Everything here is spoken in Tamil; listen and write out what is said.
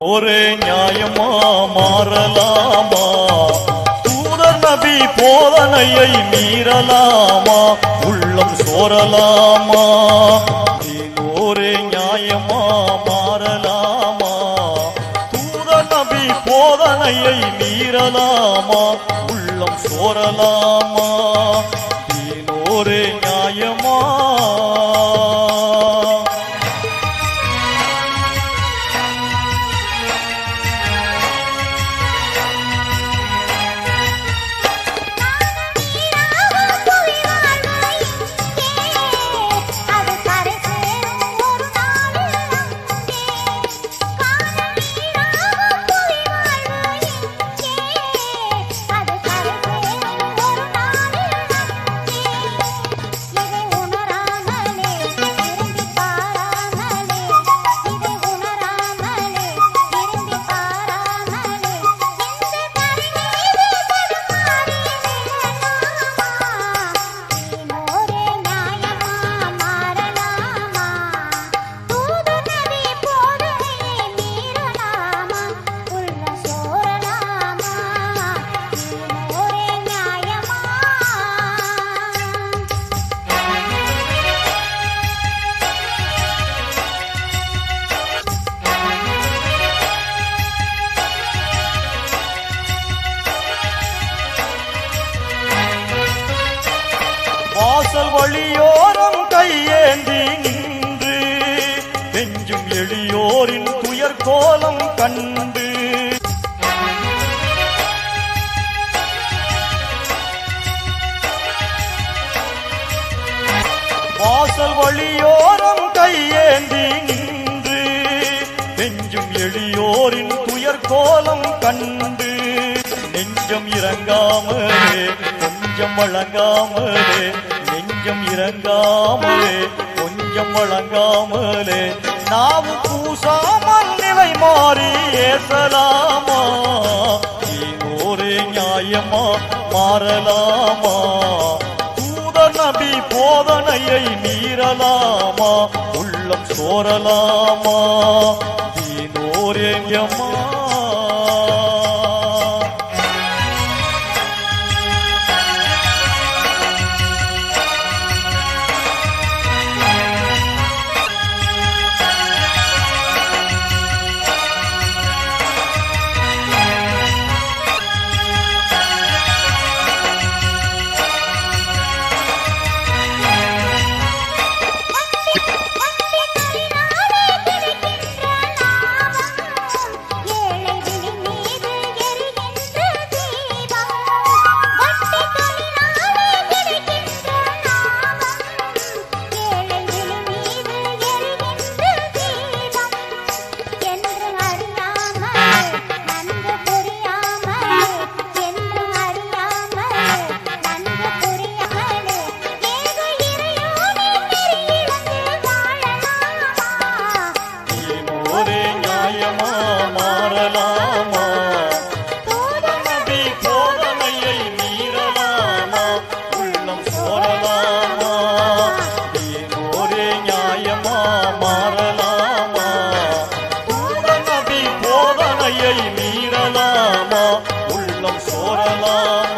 ஒரே நியாயமா மாறலாமா? தூதர் நபி போதனையை மீறலாமா? உள்ளம் சோரலாமா தீன் ஒரே நியாயமா மாறலாமா? தூதர் நபி போதனையை மீறலாமா? உள்ளம் சோரலாமா வாசல் வழியோரம் கையேந்தி நின்று நெஞ்சும் எளியோரின் துயர் கோலம் கண்டு. வாசல் வழியோரம் கையேந்தி நின்று நெஞ்சும் எளியோரின் துயர் கோலம் கண்டு. நெஞ்சம் இறங்காமலே கொஞ்சம் வழங்காமலே கொஞ்சம் இறங்காமலே கொஞ்சம் வழங்காமலே நாம் பூசாமல் நிலை மாறி ஏசலாமா ஒரே நியாயமா மாறலாமா? தூதர் நபி போதனையை மீறலாமா? உள்ளம் சோரலாமா தீனோரேயமா மீறலாமா உள்ளம் சோரலாம்